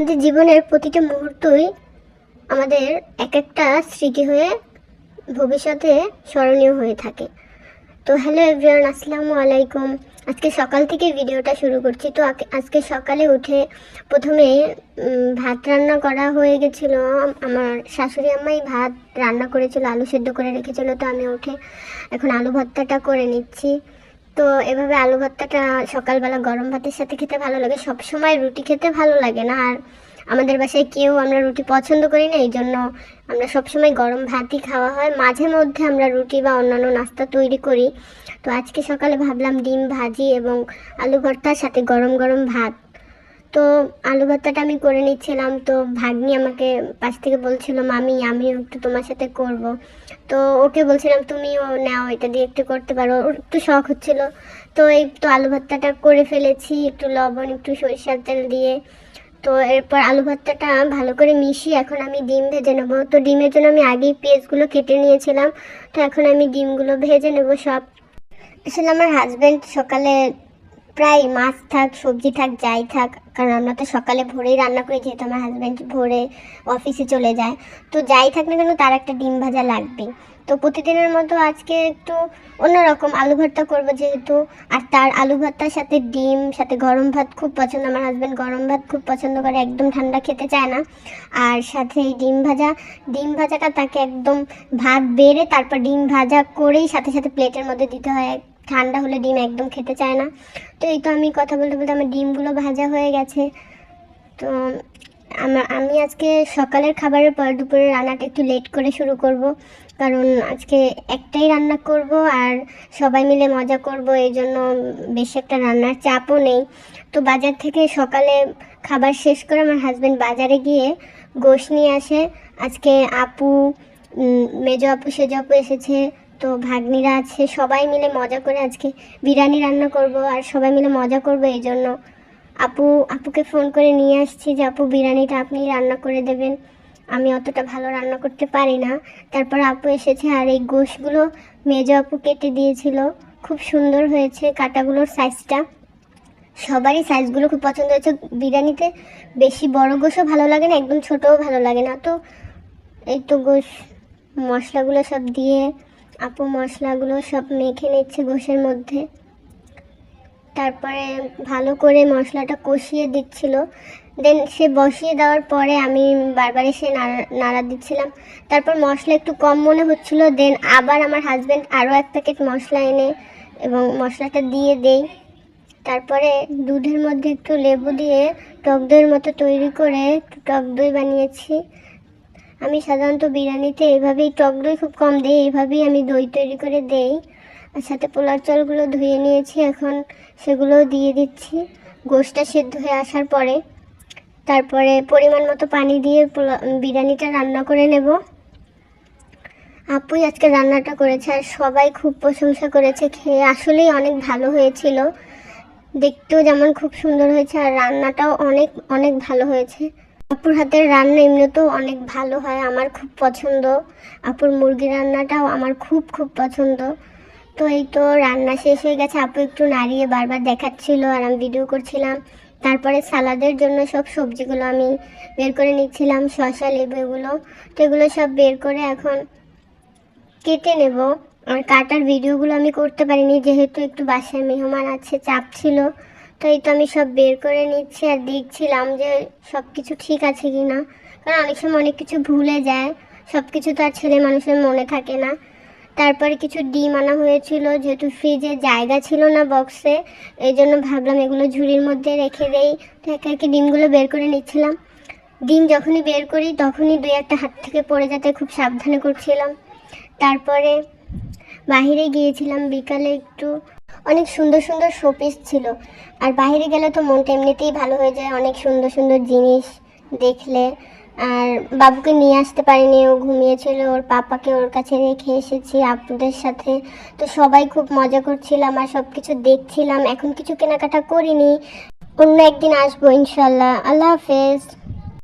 আমাদের জীবনের প্রতিটা মুহূর্তই আমাদের এক একটা স্মৃতি হয়ে ভবিষ্যতে স্মরণীয় হয়ে থাকে। তো হ্যালো এভরিওয়ান আসসালামু আলাইকুম। আজকে সকাল থেকে ভিডিওটা শুরু করছি। তো আজকে সকালে উঠে প্রথমে ভাত রান্না করা হয়ে গেছিল। আমার শাশুড়ি আম্মাই ভাত রান্না করেছিল, আলু সেদ্ধ করে রেখেছিল। তো আমি উঠে এখন আলু ভর্তাটা করে নিচ্ছি। তো এভাবে আলু ভর্তাটা সকালবেলা গরম ভাতের সাথে খেতে ভালো লাগে। সব সময় রুটি খেতে ভালো লাগে না। আর আমাদের বাসায় কেউ আমরা রুটি পছন্দ করি না এই জন্য আমরা সবসময় গরম ভাতই খাওয়া হয়। মাঝে মধ্যে আমরা রুটি বা অন্যান্য নাস্তা তৈরি করি। তো আজকে সকালে ভাবলাম ডিম ভাজি এবং আলু ভর্তার সাথে গরম গরম ভাত। তো আলু ভর্তাটা আমি করে নিচ্ছিলাম। তো ভাগ্নি আমাকে পাশ থেকে বলছিল, মামি আমিও একটু তোমার সাথে করব। তো ওকে বলছিলাম, তুমিও নাও, এটা দিয়ে একটু করতে পারো। ওর একটু শখ হচ্ছিল। তো এই তো আলু ভর্তাটা করে ফেলেছি, একটু লবণ, একটু সরিষার তেল দিয়ে। তো এরপর আলু ভর্তাটা ভালো করে মিশিয়ে এখন আমি ডিম ভেজে নেব। তো ডিমের জন্য আমি আগেই পেঁয়াজগুলো কেটে নিয়েছিলাম। তো এখন আমি ডিমগুলো ভেজে নেব সব। আসলে আমার হাজব্যান্ড সকালে প্রায় মাছ থাক, সবজি থাক, যাই থাক, কারণ আমরা তো সকালে ভোরেই রান্না করি, যেহেতু আমার হাজব্যান্ড ভোরে অফিসে চলে যায়। তো যাই থাক না কেন, তার একটা ডিম ভাজা লাগবে তো প্রতিদিনের মতো আজকে একটু অন্যরকম আলু ভর্তা করব যেহেতু, আর তার আলু ভর্তার সাথে ডিম, সাথে গরম ভাত খুব পছন্দ। আমার হাজব্যান্ড গরম ভাত খুব পছন্দ করে, একদম ঠান্ডা খেতে চায় না। আর সাথে ডিম ভাজা, ডিম ভাজাটা তাকে একদম ভাত বেড়ে তারপর ডিম ভাজা করেই সাথে সাথে প্লেটের মধ্যে দিতে হয়। ঠান্ডা হলে ডিম একদম খেতে চায় না। তো এই তো আমি কথা বলতে বলতে আমার ডিমগুলো ভাজা হয়ে গেছে। তো আমার আমি আজকে সকালের খাবারের পর দুপুরে রান্নাটা একটু লেট করে শুরু করব। কারণ আজকে একটাই রান্না করব আর সবাই মিলে মজা করব, এই জন্য বেশি একটা রান্নার চাপও নেই। তো বাজার থেকে সকালে খাবার শেষ করে আমার হাজব্যান্ড বাজারে গিয়ে গোশ নিয়ে আসে। আজকে আপু মেজো আপু, সেজো আপু এসেছে। তো ভাগ্নিরা আছে, সবাই মিলে মজা করে আজকে বিরিয়ানি রান্না করব আর সবাই মিলে মজা করব এই জন্য। আপু, আপুকে ফোন করে নিয়ে আসছি যে, আপু, বিরিয়ানিটা আপনি রান্না করে দেবেন। আমি অতটা ভালো রান্না করতে পারি না। তারপর আপু এসেছে আর এই গোশগুলো মেজো আপু কেটে দিয়েছিল। খুব সুন্দর হয়েছে কাটাগুলোর সাইজটা সবারই সাইজগুলো খুব পছন্দ হয়েছে। বিরিয়ানিতে বেশি বড় গোশও ভালো লাগে না, একদম ছোটও ভালো লাগে না। তো এই তো গোশ, মশলাগুলো সব দিয়ে আপু মশলাগুলো সব মেখে নিচ্ছে গোশের মধ্যে। তারপরে ভালো করে মশলাটা কষিয়ে দিচ্ছিল। দেন সে বসিয়ে দেওয়ার পরে আমি বারবার এসে নাড়া নাড়া দিচ্ছিলাম। তারপর মশলা একটু কম মনে হচ্ছিল। দেন আবার আমার হাজব্যান্ড আরও এক প্যাকেট মশলা এনে এবং মশলাটা দিয়ে দেই। তারপরে দুধের মধ্যে একটু লেবু দিয়ে টক দইয়ের মতো তৈরি করে একটু টক দই বানিয়েছি। আমি সাধারণত বিরিয়ানিতে এভাবেই টক দই খুব কম দিই এইভাবেই আমি দই তৈরি করে দেই। আর সাথে পোলার চালগুলো ধুয়ে নিয়েছি, এখন সেগুলো দিয়ে দিচ্ছি। গোশটা সেদ্ধ হয়ে আসার পরে তারপরে পরিমাণ মতো পানি দিয়ে বিরিয়ানিটা রান্না করে নেব। আপুই আজকে রান্নাটা করেছে আর সবাই খুব প্রশংসা করেছে, খেয়ে আসলেই অনেক ভালো হয়েছিল। দেখতেও যেমন খুব সুন্দর হয়েছে আর রান্নাটাও অনেক অনেক ভালো হয়েছে। আপুর হাতের রান্না এমনিতেও অনেক ভালো হয়, আমার খুব পছন্দ। আপুর মুরগি রান্নাটাও আমার খুব খুব পছন্দ। তো এই তো রান্না শেষ হয়ে গেছে, আপু একটু নাড়িয়ে বারবার দেখাচ্ছিল আর আমি ভিডিও করছিলাম। তারপরে সালাদের জন্য সব সবজিগুলো আমি বের করে নিচ্ছিলাম, শসা, লেবু এগুলো। তো এগুলো সব বের করে এখন কেটে নেব। আর কাটার ভিডিওগুলো আমি করতে পারিনি, যেহেতু একটু বাসায় মেহমান আছে, চাপ ছিল। তো এই তো আমি সব বের করে নিচ্ছি আর দেখছিলাম যে সব কিছু ঠিক আছে কি না কারণ অনেক সময় অনেক কিছু ভুলে যায়। সব কিছু তো আর ছেলে মানুষের মনে থাকে না। তারপরে কিছু ডিম আনা হয়েছিল, যেহেতু ফ্রিজে জায়গা ছিল না বক্সে এই জন্য ভাবলাম এগুলো ঝুড়ির মধ্যে রেখে দেই। তো একে একে ডিমগুলো বের করে নিচ্ছিলাম। ডিম যখনই বের করি, তখনই দুই একটা হাত থেকে পড়ে যেতে খুব সাবধানে করছিলাম। তারপরে বাইরে গিয়েছিলাম বিকালে একটু। অনেক সুন্দর সুন্দর শোপিস ছিল। আর বাইরে গেলে তো মনটা এমনিতেই ভালো হয়ে যায়, অনেক সুন্দর সুন্দর জিনিস দেখলে। আর বাবুকে নিয়ে আসতে পারিনি, ও ঘুমিয়েছিল, ওর পাপাকে ওর কাছে রেখে এসেছি আপুদের সাথে। তো সবাই খুব মজা করছিলাম আর সব কিছু দেখছিলাম। এখন কিছু কেনাকাটা করিনি। অন্য একদিন আসব ইনশাল্লাহ। আল্লাহ হাফেজ।